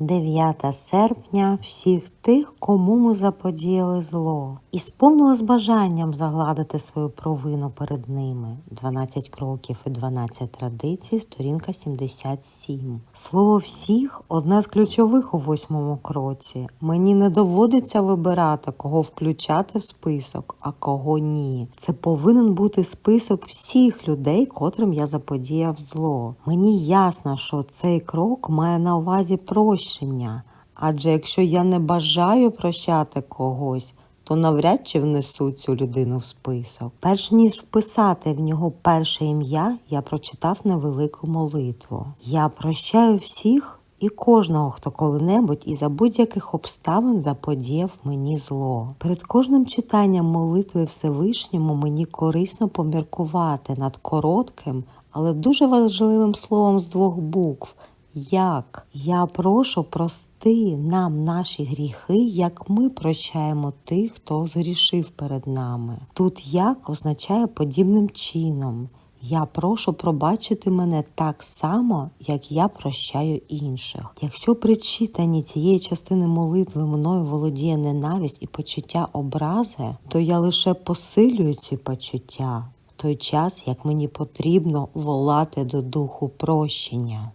9 серпня всіх тих, кому ми заподіяли зло, і сповнила з бажанням загладити свою провину перед ними. 12 кроків і 12 традицій, сторінка 77. Слово всіх одне з ключових у восьмому кроці. Мені не доводиться вибирати, кого включати в список, а кого ні. Це повинен бути список всіх людей, котрим я заподіяв зло. Мені ясно, що цей крок має на увазі прощення. Адже якщо я не бажаю прощати когось, то навряд чи внесу цю людину в список. Перш ніж вписати в нього перше ім'я, я прочитав невелику молитву. Я прощаю всіх і кожного, хто коли-небудь і за будь-яких обставин заподіяв мені зло. Перед кожним читанням молитви Всевишньому мені корисно поміркувати над коротким, але дуже важливим словом з двох букв. Як я прошу прости нам наші гріхи, як ми прощаємо тих, хто згрішив перед нами. Тут як означає подібним чином. Я прошу пробачити мене так само, як я прощаю інших. Якщо при читанні цієї частини молитви мною володіє ненависть і почуття образи, то я лише посилюю ці почуття в той час, як мені потрібно волати до духу прощення.